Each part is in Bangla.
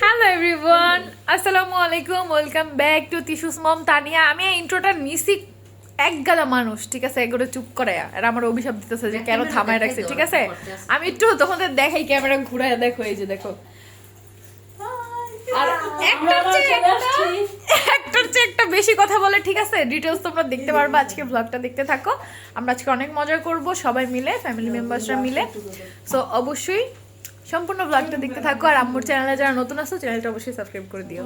হ্যালো এভরিওয়ান আসসালামু আলাইকুম welcome back to Tishu's mom Tania আমি এই ইন্ট্রোটা নিছি এক গাদা মানুষ ঠিক আছে? এগুলো চুপ করে। আর আমার অভিশাপ দিতেছে যে কেন থামায় রাখছে ঠিক আছে? আমি একটু তোমাদের দেখাই ক্যামেরা ঘুরায় দেখো এই যে দেখো। আর একটার চেয়ে একটা- একটার চেয়ে একটা বেশি কথা বলে ঠিক আছে? ডিটেলস তোমরা দেখতে পারবে। আজকে ব্লগটা দেখতে থাকো। আমরা আজকে অনেক মজা করব সবাই মিলে ফ্যামিলি মেম্বার্সরা মিলে। সো অবশ্যই সম্পূর্ণ ব্লগটা দেখতে থাকো। আর আম্মুর চ্যানেলে যারা নতুন আসো চ্যানেলটা অবশ্যই সাবস্ক্রাইব করে দিও।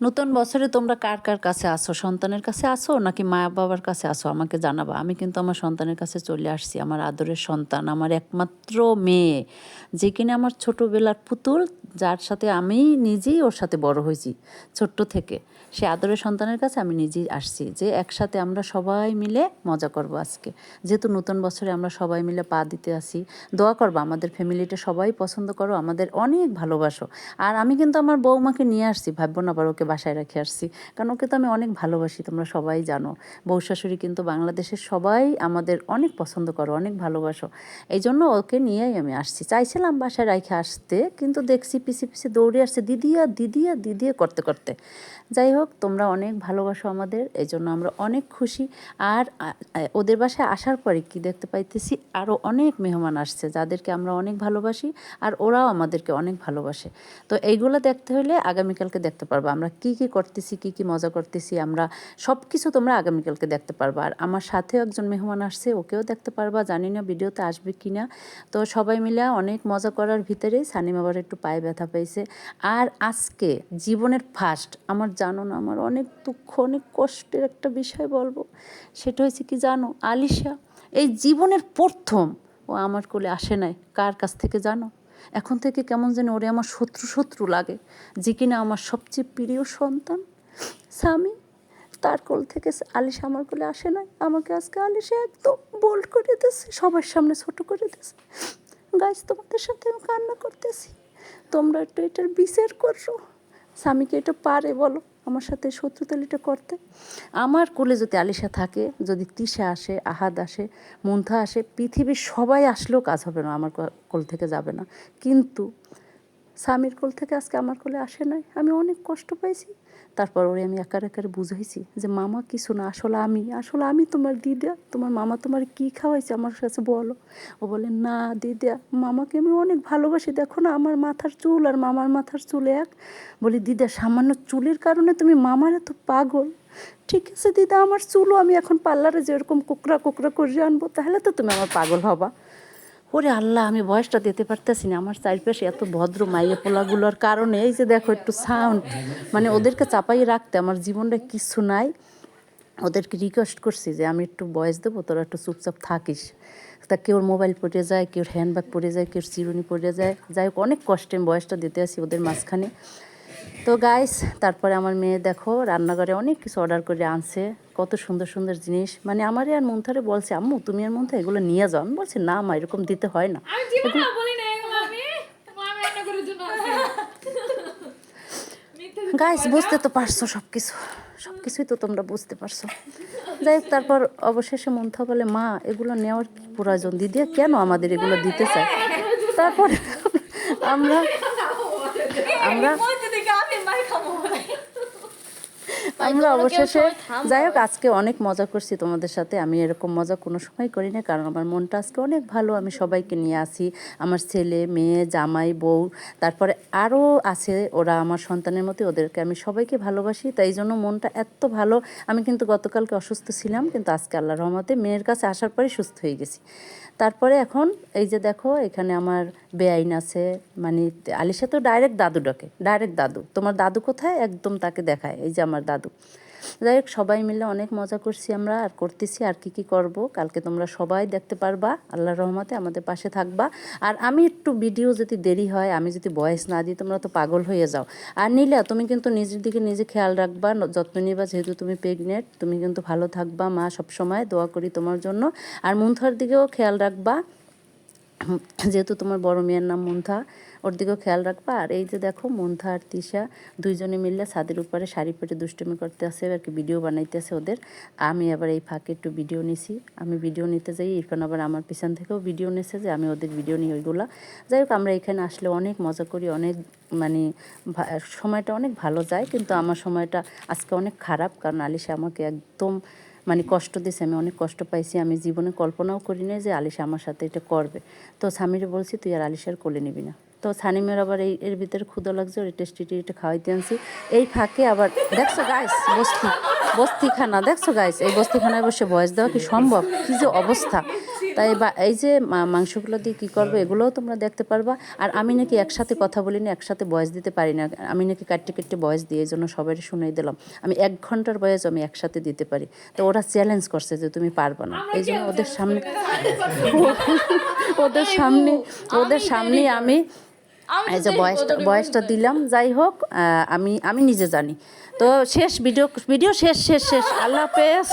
নতুন বছরে তোমরা কার কার কাছে আসো? সন্তানের কাছে আসো নাকি মা বাবার কাছে আসো? আমাকে জানাবা। আমি কিন্তু আমার সন্তানের কাছে চলে আসছি, আমার আদরের সন্তান, আমার একমাত্র মেয়ে, যে কিনা আমার ছোটোবেলার পুতুল, যার সাথে আমি নিজেই ওর সাথে বড় হয়েছি, ছোট্ট থেকে। সে আদরের সন্তানের কাছে আমি নিজেই আসছি, যে একসাথে আমরা সবাই মিলে মজা করব আজকে। যেহেতু নতুন বছরে আমরা সবাই মিলে পা দিতে আসি, দোয়া করব, আমাদের ফ্যামিলিটা সবাই পছন্দ করো, আমাদের অনেক ভালোবাসো। আর আমি কিন্তু আমার বৌমাকে নিয়ে আসছি, ভাববো না আবার ওকে বাসায় রেখে আসছি। কারণ ওকে তো আমি অনেক ভালোবাসি, তোমরা সবাই জানো। বউ শাশুড়ি কিন্তু বাংলাদেশের সবাই আমাদের অনেক পছন্দ করো, অনেক ভালোবাসো। এই জন্য ওকে নিয়েই আমি আসছি। চাইছিলাম বাসায় রেখে আসতে, কিন্তু দেখছি পিছি পিছি দৌড়ে আসছে দিদিয়া দিদিয়া দিদিয়া করতে করতে। যাই হোক, তোমরা অনেক ভালোবাসো আমাদের এই জন্য আমরা অনেক খুশি। আর ওদের বাসায় আসার পরে কি দেখতে পাইতেছি আরও অনেক মেহমান আসছে, যাদেরকে আমরা অনেক ভালোবাসি, আর ওরাও আমাদেরকে অনেক ভালোবাসে। তো এইগুলো দেখতে হলে আগামীকালকে দেখতে পারব। আমরা কি কি করতেছি, কি কি মজা করতেছি, আমরা সব কিছু তোমরা আগামীকালকে দেখতে পারবা। আর আমার সাথেও একজন মেহমান আসছে, ওকেও দেখতে পারবা, জানি না ভিডিওতে আসবে কি না তো সবাই মিলে অনেক মজা করার ভিতরে সানিম আবার একটু পায়ে ব্যথা পেয়েছে আর আজকে জীবনের ফার্স্ট আমার জানো না, আমার অনেক দুঃখ, অনেক কষ্টের একটা বিষয় বলব। সেটা হয়েছে কি জানো, আলিশা, এই জীবনের প্রথম, ও আমার কোলে আসে নাই। কার কাছ থেকে জানো? এখন থেকে কেমন যেন ওরে আমার শত্রু শত্রু লাগে। যে কিনা আমার সবচেয়ে প্রিয় সন্তান, স্বামী। তার কোল থেকে আলিশ আমার কোলে আসে নাই। আমাকে আজকে আলিশে একদম বোল্ড করে দিয়েছে, সবার সামনে ছোট করে দিয়েছে। গাছ তোমাদের সাথে আমি কান্না করতেছি। তোমরা একটু এটার বিচার করছ স্বামীকে এটা পারে বলো? আমার সাথে শত্রুতালিটা করতে। আমার কোলে যদি আলিশা থাকে, যদি তিশা আসে, আহাদ আসে, মুন্থা আসে, পৃথিবীর সবাই আসলেও কাজ হবে না, আমার কোল থেকে যাবে না। কিন্তু স্বামীর কোল থেকে আজকে আমার কোলে আসে নাই। আমি অনেক কষ্ট পাইছি। তারপর ওরে আমি একার একারে বুঝাইছি যে, মামা, কিছু না, আসলে আমি আসলে আমি তোমার দিদা তোমার মামা তোমার কি খাওয়াইছে আমার কাছে বলো। ও বলে, না দিদা মামাকে আমি অনেক ভালোবাসি, দেখো না, আমার মাথার চুল আর মামার মাথার চুল এক। বলি দিদা সামান্য চুলের কারণে তুমি মামার এত পাগল? ঠিক আছে দিদা আমার চুলও আমি এখন পার্লারে যেরকম কোকরা কোকরা করে আনব, তাহলে তো তুমি আমার পাগল হবা। ওরে আল্লাহ, আমি বয়সটা দিতে পারতেছি না। আমার চারপাশে এত ভদ্র মাইয়া পোলাগুলোর কারণে, এই যে দেখো একটু সাউন্ড মানে ওদেরকে চাপাই রাখতে আমার জীবনটা কিছু নাই। ওদেরকে রিকোয়েস্ট করছি যে, আমি একটু বয়স দেবো, তোরা একটু চুপচাপ থাকিস। তা কেউ মোবাইল পড়ে যায় কেউ হ্যান্ডব্যাগ পড়ে যায় কেউ চিরুনি পড়ে যায়। যাই হোক, অনেক কষ্টে বয়সটা দিতে আসি ওদের মাঝখানে। তো গাইস তারপরে আমার মেয়ে দেখো রান্নাঘরে অনেক কিছু অর্ডার করে আনছে কত সুন্দর সুন্দর জিনিস। মানে আমারই আর মন্থারে বলছে আম্মু তুমি আর মন্থা এগুলো নিয়ে যাও। আমি বলছি না মা এরকম দিতে হয় না। গাইস বুঝতে তো পারছ সব কিছু সব কিছুই তো তোমরা বুঝতে পারছ। যাই হোক তারপর অবশেষে মন্থা বলে মা এগুলো নেওয়ার কি প্রয়োজন? দিদি কেন আমাদের এগুলো দিতে চায়? তারপর আমরা আমরা মধ্যে থেকে আমি মার খাব আমরা অবশেষে যাই হোক আজকে অনেক মজা করছি তোমাদের সাথে। আমি এরকম মজা কোনো সময় করি না কারণ আমার মনটা আজকে অনেক ভালো। আমি সবাইকে নিয়ে আসি আমার ছেলে মেয়ে জামাই বউ তারপরে আরও আছে ওরা আমার সন্তানের মতো ওদেরকে আমি সবাইকে ভালোবাসি। তাই জন্য মনটা এত ভালো। আমি কিন্তু গতকালকে অসুস্থ ছিলাম কিন্তু আজকে আল্লাহ রহমতে মেয়ের কাছে আসার পরে সুস্থ হয়ে গেছি। তারপরে এখন এই যে দেখো এখানে আমার বেআইন আছে মানে আলিশা তো ডাইরেক্ট দাদু ডাকে ডাইরেক্ট দাদু। তোমার দাদু কোথায়? একদম তাকে দেখায়, এই যে আমার দাদু। যাই হোক, সবাই মিলে অনেক মজা করছি আমরা, আর করতেছি, আর কি কি করব, কালকে তোমরা সবাই দেখতে পারবা আল্লাহর রহমতে আমাদের পাশে থাকবা। আর আমি একটু ভিডিও যদি দেরি হয়, আমি যদি বয়স না দিই, তোমরা তো পাগল হয়ে যাও। আর নীলা, তুমি কিন্তু নিজের দিকে নিজে খেয়াল রাখবা যত্ন নিবা, যেহেতু তুমি প্রেগনেন্ট তুমি কিন্তু ভালো থাকবা, মা সবসময় দোয়া করি তোমার জন্য। আর মুন্থার দিকেও খেয়াল রাখবা। যেহেতু তোমার বড় মেয়ের নাম মন্থা, ওর দিকেও খেয়াল রাখবা। আর এই যে দেখো, মন্থা আর তিশা দুইজনে মিললে ছাদের উপরে শাড়ি পেটে দুষ্টুমি করতে আসে, আর কি ভিডিও বানাইতেছে ওদের। আমি আবার এই ফাঁকে একটু ভিডিও নিছি। আমি ভিডিও নিতে যাই, ইরফান আবার আমার পিছন থেকেও ভিডিও নিছে যে আমি ওদের ভিডিও নিই ওইগুলা। যাই হোক, আমরা এখানে আসলে অনেক মজা করি, অনেক মানে সময়টা অনেক ভালো যায়, কিন্তু আমার সময়টা আজকে অনেক খারাপ, কারণ আলিশা আমাকে একদম মানে কষ্ট দিয়েছে আমি অনেক কষ্ট পাইছি, আমি জীবনে কল্পনাও করি না যে আলিশা আমার সাথে এটা করবে। তো স্বামীরে বলছি, তুই আর আলিশার কোলে নিবি না। তো সানিমের আবার এই, এর ভিতরে ক্ষুদ লাগছে, ওর টেস্টি টিটা খাওয়াইতে আনছি। এই ফাঁকে আবার, দেখছ গাইস বস্তি, বস্তিখানা, দেখছ গাইস এই বস্তিখানায় বসে বয়স দেওয়া কি সম্ভব? কি যে অবস্থা? তাই বা এই যে মাংসগুলো দিয়ে কী করব এগুলোও তোমরা দেখতে পারবা। আর আমি নাকি একসাথে কথা বলি না একসাথে বয়স দিতে পারি না আমি নাকি কাটতে কাটতে বয়স দিয়ে এই জন্য সবাই শুনেই দিলাম। আমি এক ঘণ্টার বয়স আমি একসাথে দিতে পারি। তো ওরা চ্যালেঞ্জ করছে যে তুমি পারবে না। এই জন্য ওদের সামনে ওদের সামনে ওদের সামনে আমি এই যে বয়সটা বয়সটা দিলাম। যাই হোক আমি আমি নিজে জানি। তো শেষ ভিডিও ভিডিও শেষ শেষ শেষ। আল্লাহ হাফেজ।